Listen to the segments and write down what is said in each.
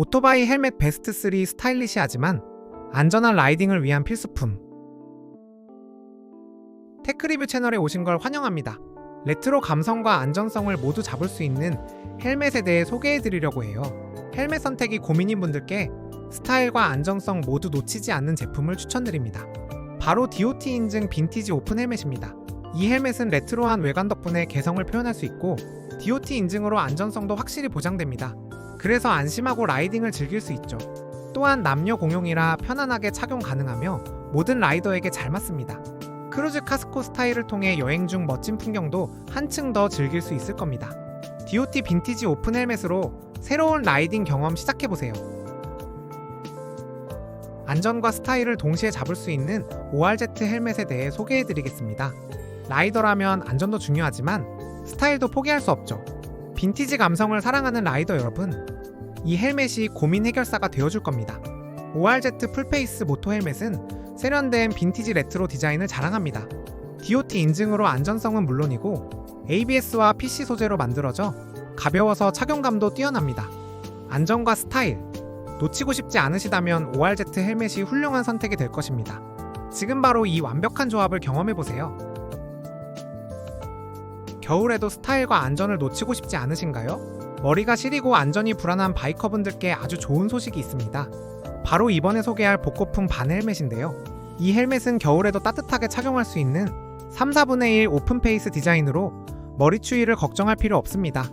오토바이 헬멧 베스트 3 스타일리시하지만 안전한 라이딩을 위한 필수품. 테크리뷰 채널에 오신 걸 환영합니다. 레트로 감성과 안전성을 모두 잡을 수 있는 헬멧에 대해 소개해 드리려고 해요. 헬멧 선택이 고민인 분들께 스타일과 안정성 모두 놓치지 않는 제품을 추천드립니다. 바로 DOT 인증 빈티지 오픈 헬멧입니다. 이 헬멧은 레트로한 외관 덕분에 개성을 표현할 수 있고 DOT 인증으로 안전성도 확실히 보장됩니다. 그래서 안심하고 라이딩을 즐길 수 있죠. 또한 남녀 공용이라 편안하게 착용 가능하며 모든 라이더에게 잘 맞습니다. 크루즈 카스코 스타일을 통해 여행 중 멋진 풍경도 한층 더 즐길 수 있을 겁니다. DOT 빈티지 오픈 헬멧으로 새로운 라이딩 경험 시작해보세요. 안전과 스타일을 동시에 잡을 수 있는 ORZ 헬멧에 대해 소개해드리겠습니다. 라이더라면 안전도 중요하지만 스타일도 포기할 수 없죠. 빈티지 감성을 사랑하는 라이더 여러분, 이 헬멧이 고민 해결사가 되어줄 겁니다. ORZ 풀페이스 모토 헬멧은 세련된 빈티지 레트로 디자인을 자랑합니다. DOT 인증으로 안전성은 물론이고 ABS와 PC 소재로 만들어져 가벼워서 착용감도 뛰어납니다. 안전과 스타일, 놓치고 싶지 않으시다면 ORZ 헬멧이 훌륭한 선택이 될 것입니다. 지금 바로 이 완벽한 조합을 경험해보세요. 겨울에도 스타일과 안전을 놓치고 싶지 않으신가요? 머리가 시리고 안전이 불안한 바이커분들께 아주 좋은 소식이 있습니다. 바로 이번에 소개할 복고풍 반 헬멧인데요. 이 헬멧은 겨울에도 따뜻하게 착용할 수 있는 3, 4분의 1 오픈 페이스 디자인으로 머리 추위를 걱정할 필요 없습니다.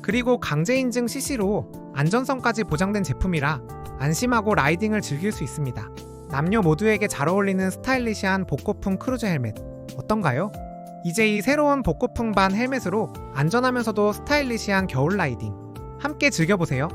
그리고 강제 인증 CC로 안전성까지 보장된 제품이라 안심하고 라이딩을 즐길 수 있습니다. 남녀 모두에게 잘 어울리는 스타일리시한 복고풍 크루즈 헬멧 어떤가요? 이제 이 새로운 복고풍 반 헬멧으로 안전하면서도 스타일리시한 겨울 라이딩 함께 즐겨보세요.